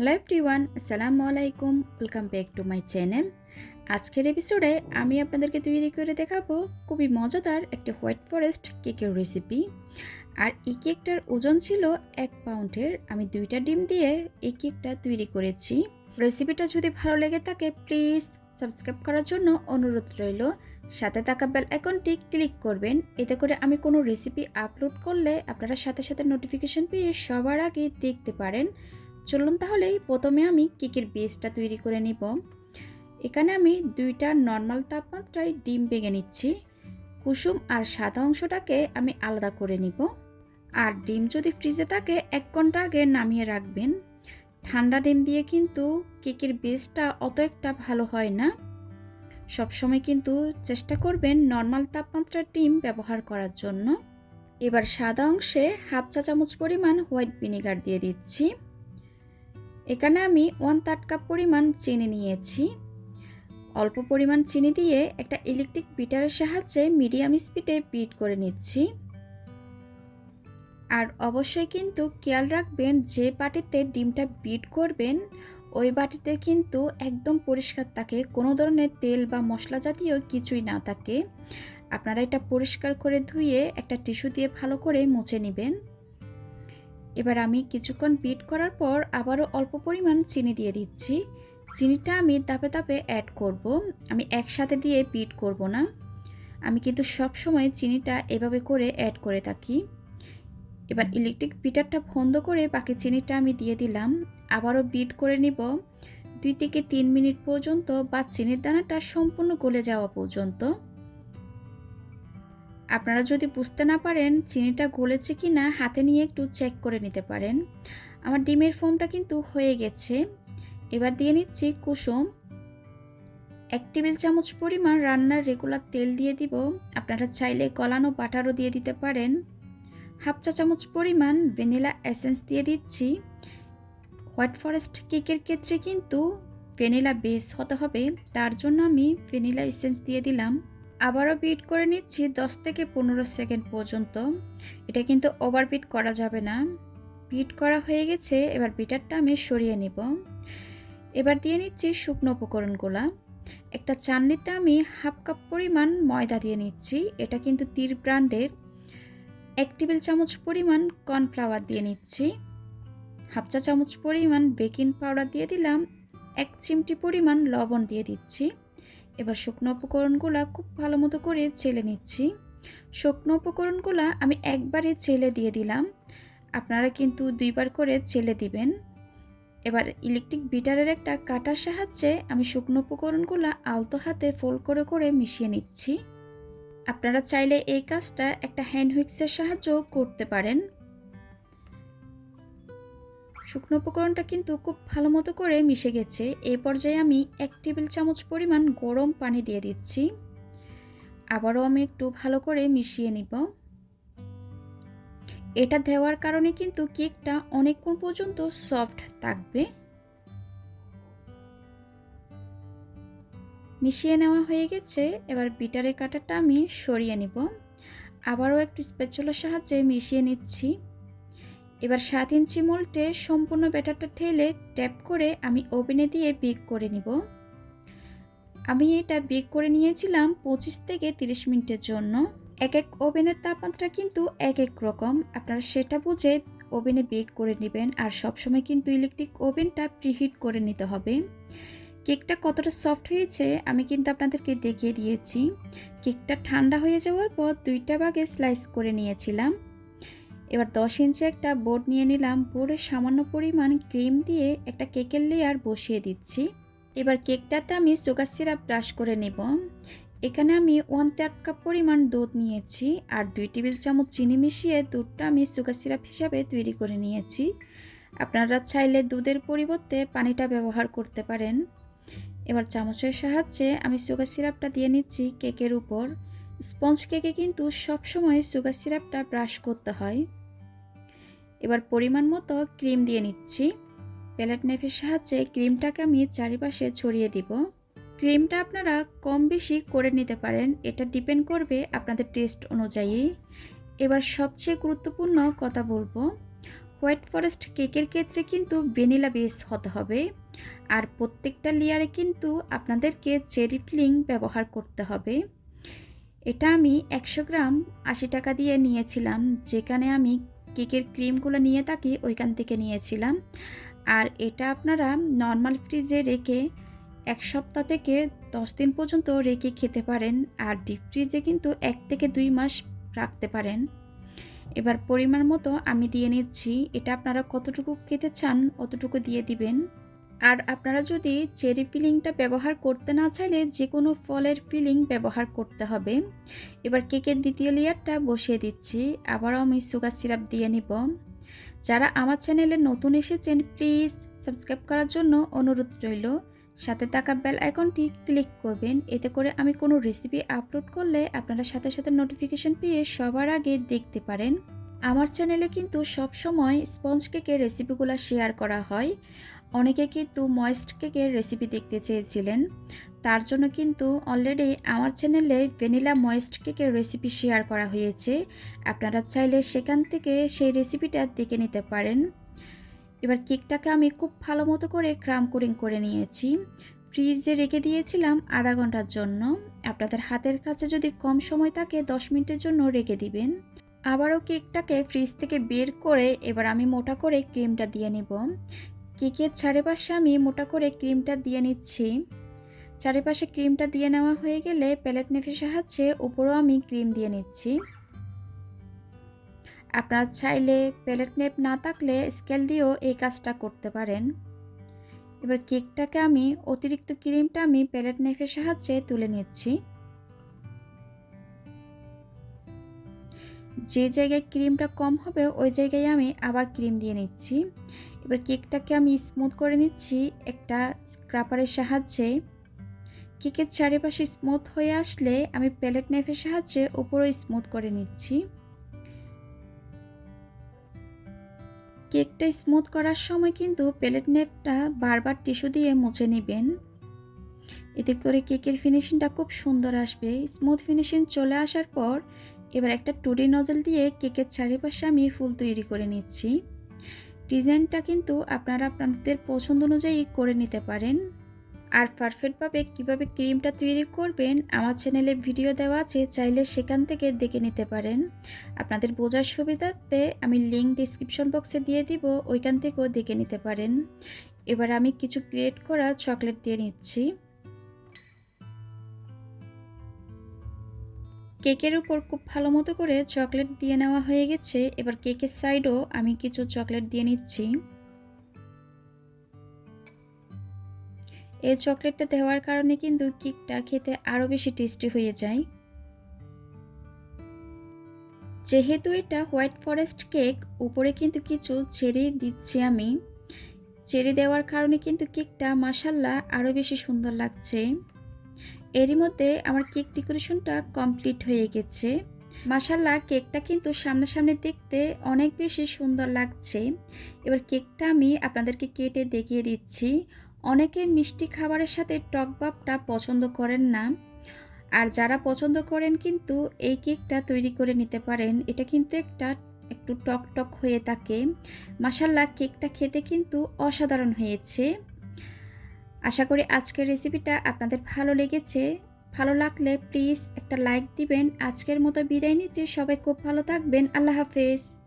Hello everyone আসসালামু আলাইকুম welcome back to my channel আজকের এপিসোডে আমি আপনাদেরকে তৈরি করে দেখাবো খুবই মজাদার একটি হোয়াইট ফরেস্ট কেকের রেসিপি আর এই কেকটার ওজন ছিল এক পাউন্ডের। আমি দুইটা ডিম দিয়ে এই কেকটা তৈরি করেছি। রেসিপিটা যদি ভালো লেগে থাকে প্লিজ সাবস্ক্রাইব করার জন্য অনুরোধ রইল। সাথে থাকা বেল আইকনটি ক্লিক করবেন। এতে করে আমি কোনো রেসিপি আপলোড করলে আপনারা সাথে সাথে নোটিফিকেশন পেয়ে সবার আগে দেখতে পারেন। চলুন তাহলে প্রথমে আমি কেকের বেসটা তৈরি করে নিব। এখানে আমি দুইটা নর্মাল তাপমাত্রায় ডিম ভেঙে নিচ্ছি। কুসুম আর সাদা অংশটাকে আমি আলাদা করে নিব। আর ডিম যদি ফ্রিজে থাকে, এক ঘণ্টা আগে নামিয়ে রাখবেন। ঠান্ডা ডিম দিয়ে কিন্তু কেকের বেসটা অত একটা ভালো হয় না। সবসময় কিন্তু চেষ্টা করবেন নর্মাল তাপমাত্রার ডিম ব্যবহার করার জন্য। এবার সাদা অংশে হাফ চা চামচ পরিমাণ হোয়াইট ভিনেগার দিয়ে দিচ্ছি। এখানে আমি ওয়ান থার্ড কাপ পরিমাণ চিনি নিয়েছি। অল্প পরিমাণ চিনি দিয়ে একটা ইলেকট্রিক বিটারের সাহায্যে মিডিয়াম স্পিডে বিট করে নিচ্ছি। আর অবশ্যই কিন্তু খেয়াল রাখবেন যে বাটিতে ডিমটা বিট করবেন, ওই বাটিতে কিন্তু একদম পরিষ্কার থাকে, কোনো ধরনের তেল বা মশলা জাতীয় কিছুই না থাকে। আপনারা এটা পরিষ্কার করে ধুয়ে একটা টিস্যু দিয়ে ভালো করে মুছে নেবেন। এবার আমি কিছুক্ষণ বিট করার পর আবারও অল্প পরিমাণ চিনি দিয়ে দিচ্ছি। চিনিটা আমি তাপে তাপে অ্যাড করব। আমি একসাথে দিয়ে বিট করব না। আমি কিন্তু সব সময় চিনিটা এভাবে করে অ্যাড করে থাকি। এবার ইলেকট্রিক বিটারটা বন্ধ করে বাকি চিনিটা আমি দিয়ে দিলাম। আবারও বিট করে নিব। দুই থেকে তিন মিনিট পর্যন্ত বা চিনির দানাটা সম্পূর্ণ গলে যাওয়া পর্যন্ত। আপনারা যদি বুঝতে না পারেন চিনিটা গলেছে কি না, হাতে নিয়ে একটু চেক করে নিতে পারেন। আমার ডিমের ফোমটা কিন্তু হয়ে গেছে। এবার দিয়ে নিচ্ছি কুসুম। এক টেবিল চামচ পরিমাণ রান্নার রেগুলার তেল দিয়ে দিব। আপনারা চাইলে গলানো বাটারও দিয়ে দিতে পারেন। হাফ চা চামচ পরিমাণ ভ্যানিলা এসেন্স দিয়ে দিচ্ছি। হোয়াইট ফরেস্ট কেকের ক্ষেত্রে কিন্তু ভ্যানিলা বেস হতে হবে। তার জন্য আমি ভ্যানিলা এসেন্স দিয়ে দিলাম। আবারও বিট করে নিচ্ছি দশ থেকে পনেরো সেকেন্ড পর্যন্ত। এটা কিন্তু ওভার বিট করা যাবে না। বিট করা হয়ে গেছে, এবার বিটারটা আমি সরিয়ে নিব। এবার দিয়ে নিচ্ছি শুকনো উপকরণগুলা। একটা চান্নিতে আমি হাফ কাপ পরিমাণ ময়দা দিয়ে নিচ্ছি। এটা কিন্তু তীর ব্র্যান্ডের। এক টেবিল চামচ পরিমাণ কর্নফ্লাওয়ার দিয়ে নিচ্ছি। হাফ চা চামচ পরিমাণ বেকিং পাউডার দিয়ে দিলাম। এক চিমটি পরিমাণ লবণ দিয়ে দিচ্ছি। এবার শুকনো উপকরণগুলো খুব ভালো মতো করে চেলে নিচ্ছি। শুকনো উপকরণগুলো আমি একবারে চেলে দিয়ে দিলাম। আপনারা কিন্তু দুইবার করে চেলে দিবেন। এবার ইলেকট্রিক বিটারের একটা কাটার সাহায্যে আমি শুকনো উপকরণগুলো আলতো হাতে ফোল্ড করে করে মিশিয়ে নিচ্ছি। আপনারা চাইলে এই কাজটা একটা হ্যান্ড হুইক্সের সাহায্যেও করতে পারেন। শুকনো উপকরণটা কিন্তু খুব ভালো মতো করে মিশে গেছে। এই পর্যায়ে আমি এক টেবিল চামচ পরিমাণ গরম পানি দিয়ে দিচ্ছি। আবারও আমি একটু ভালো করে মিশিয়ে নিব। এটা দেওয়ার কারণে কিন্তু কেকটা অনেকক্ষণ পর্যন্ত সফট থাকবে। মিশিয়ে নেওয়া হয়ে গেছে। এবার বিটারের কাটারটা আমি সরিয়ে নিব। আবারও একটু স্পেচুলার সাহায্যে মিশিয়ে নিচ্ছি। এবার সাত ইঞ্চি মোল্টে সম্পূর্ণ ব্যাটারটা ঠেলে ট্যাপ করে আমি ওভেনে দিয়ে বেক করে নিব। আমি এটা বেক করে নিয়েছিলাম পঁচিশ থেকে তিরিশ মিনিটের জন্য। এক এক ওভেনের তাপমাত্রা কিন্তু এক এক রকম। আপনারা সেটা বুঝে ওভেনে বেক করে নেবেন আর সবসময় কিন্তু ইলেকট্রিক ওভেনটা প্রিহিট করে নিতে হবে। কেকটা কতটা সফট হয়েছে আমি কিন্তু আপনাদেরকে দেখিয়ে দিয়েছি। কেকটা ঠান্ডা হয়ে যাওয়ার পর দুইটা ভাগে স্লাইস করে নিয়েছিলাম। এবার দশ ইঞ্চি একটা বোর্ড নিয়ে নিলাম। বোর্ডে সামান্য পরিমাণ ক্রিম দিয়ে একটা কেকের লেয়ার বসিয়ে দিচ্ছি। এবার কেকটাতে আমি সুগার সিরাপ ব্রাশ করে নেব। এখানে আমি ওয়ান থার্ড কাপ পরিমাণ দুধ নিয়েছি আর দুই টেবিল চামচ চিনি মিশিয়ে দুধটা আমি সুগার সিরাপ হিসাবে তৈরি করে নিয়েছি। আপনারা চাইলে দুধের পরিবর্তে পানিটা ব্যবহার করতে পারেন। এবার চামচের সাহায্যে আমি সুগার সিরাপটা দিয়ে নিচ্ছি কেকের উপর। স্পঞ্জ কেকে কিন্তু সবসময় সুগার সিরাপটা ব্রাশ করতে হয়। এবার পরিমাণ মতো ক্রিম দিয়ে নিচ্ছি। প্যালেট নেফের সাহায্যে ক্রিমটাকে আমি চারিপাশে ছড়িয়ে দিব। ক্রিমটা আপনারা কম বেশি করে নিতে পারেন, এটা ডিপেন্ড করবে আপনাদের টেস্ট অনুযায়ী। এবার সবচেয়ে গুরুত্বপূর্ণ কথা বলব, হোয়াইট ফরেস্ট কেকের ক্ষেত্রে কিন্তু ভ্যানিলা বেস হতে হবে। আর প্রত্যেকটা লেয়ারে কিন্তু আপনাদেরকে চেরি ফিলিং ব্যবহার করতে হবে। এটা আমি একশো গ্রাম আশি টাকা দিয়ে নিয়েছিলাম, যেখানে আমি কেকের ক্রিমগুলো নিয়ে থাকি ওইখান থেকে নিয়েছিলাম। আর এটা আপনারা নর্মাল ফ্রিজে রেখে এক সপ্তাহ থেকে দশ দিন পর্যন্ত রেখে খেতে পারেন। আর ডিপ ফ্রিজে কিন্তু এক থেকে দুই মাস রাখতে পারেন। এবার পরিমাণ মতো আমি দিয়ে নিচ্ছি। এটা আপনারা কতটুকু খেতে চান অতটুকু দিয়ে দিবেন। আর আপনারা যদি চেরি ফিলিংটা ব্যবহার করতে না চাইলে যে কোনো ফলের ফিলিং ব্যবহার করতে হবে। এবার কেকের দ্বিতীয় লেয়ারটা বসিয়ে দিচ্ছি। আবারও আমি সুগার সিরাপ দিয়ে নিব। যারা আমার চ্যানেলে নতুন এসেছেন, প্লিজ সাবস্ক্রাইব করার জন্য অনুরোধ রইল। সাথে থাকা বেল আইকনটি ক্লিক করবেন। এতে করে আমি কোনো রেসিপি আপলোড করলে আপনারা সাথে সাথে নোটিফিকেশন পেয়ে সবার আগে দেখতে পারেন। আমার চ্যানেলে কিন্তু সব সময় স্পঞ্জ কেকের রেসিপিগুলো শেয়ার করা হয়। অনেকে কিন্তু ময়েস্ট কেকের রেসিপি দেখতে চেয়েছিলেন। তার জন্য কিন্তু অলরেডি আমার চ্যানেলে ভ্যানিলা ময়েস্ট কেকের রেসিপি শেয়ার করা হয়েছে। আপনারা চাইলে সেখান থেকে সেই রেসিপিটা দেখে নিতে পারেন। এবার কেকটাকে আমি খুব ভালো মতো করে ক্রাম কোরিং করে নিয়েছি। ফ্রিজে রেখে দিয়েছিলাম আধা ঘণ্টার জন্য। আপনাদের হাতের কাছে যদি কম সময় থাকে দশ মিনিটের জন্য রেখে দিবেন। আবারও কেকটাকে ফ্রিজ থেকে বের করে এবার আমি মোটা করে ক্রিমটা দিয়ে নিব। কেকের চারিপাশে আমি মোটা করে ক্রিমটা দিয়ে নিচ্ছি। চারিপাশে ক্রিমটা দিয়ে নেওয়া হয়ে গেলে প্যালেট নেফের সাহায্যে উপরেও আমি ক্রিম দিয়ে নিচ্ছি। আপনারা চাইলে প্যালেট নেপ না থাকলে স্কেল দিয়েও এই কাজটা করতে পারেন। এবার কেকটাকে আমি অতিরিক্ত ক্রিমটা আমি প্যালেট নেফের সাহায্যে তুলে নিচ্ছি। যে জায়গায় ক্রিমটা কম হবে, ওই জায়গায় আমি আবার ক্রিম দিয়ে নিচ্ছি। এবার কেকটাকে আমি স্মুথ করে নিচ্ছি একটা স্ক্রাপারের সাহায্যে। কেকের চারিপাশে স্মুথ হয়ে আসলে আমি প্যালেট নাইফের সাহায্যে উপরেও স্মুথ করে নিচ্ছি। কেকটা স্মুথ করার সময় কিন্তু প্যালেট নেপটা বারবার টিস্যু দিয়ে মুছে নেবেন। এতে করে কেকের ফিনিশিংটা খুব সুন্দর আসবে। স্মুথ ফিনিশিং চলে আসার পর এবার একটা টুডি নজল দিয়ে কেকের চারিপাশে আমি ফুল তৈরি করে নিচ্ছি। ডিজাইনটা কিন্তু আপনারা আপনাদের পছন্দ অনুযায়ী করে নিতে পারেন। আর পারফেক্টভাবে কীভাবে ক্রিমটা তৈরি করবেন, আমার চ্যানেলে ভিডিও দেওয়া আছে, চাইলে সেখান থেকে দেখে নিতে পারেন। আপনাদের বোঝার সুবিধার্থে আমি লিঙ্ক ডিসক্রিপশন বক্সে দিয়ে দিব, ওইখান থেকেও দেখে নিতে পারেন। এবার আমি কিছু ক্রিয়েট করা চকলেট দিয়ে নিচ্ছি। কেকের উপর খুব ভালো মতো করে চকলেট দিয়ে নেওয়া হয়ে গেছে। এবার কেকের সাইডও আমি কিছু চকলেট দিয়ে নিচ্ছি। এই চকলেটটা দেওয়ার কারণে কিন্তু কেকটা খেতে আরও বেশি টেস্টি হয়ে যায়। যেহেতু এটা হোয়াইট ফরেস্ট কেক, উপরে কিন্তু কিছু চেরি দিচ্ছি আমি। চেরি দেওয়ার কারণে কিন্তু কেকটা মাসাল্লা আরও বেশি সুন্দর লাগছে। এরই মধ্যে আমার কেক ডেকোরেশনটা কমপ্লিট হয়ে গেছে। মাসাল্লাহ কেকটা কিন্তু সামনাসামনি দেখতে অনেক বেশি সুন্দর লাগছে। এবার কেকটা আমি আপনাদেরকে কেটে দেখিয়ে দিচ্ছি। অনেকে মিষ্টি খাবারের সাথে টক ভাবটা পছন্দ করেন না। আর যারা পছন্দ করেন কিন্তু এই কেকটা তৈরি করে নিতে পারেন, এটা কিন্তু একটা একটু টক টক হয়ে থাকে। মাসাল্লাহ কেকটা খেতে কিন্তু অসাধারণ হয়েছে। আশা করি আজকের রেসিপিটা আপনাদের ভালো লেগেছে। ভালো লাগলে প্লিজ একটা লাইক দিবেন। আজকের মতো বিদায় নিচ্ছি। সবাই খুব ভালো থাকবেন। আল্লাহ হাফেজ।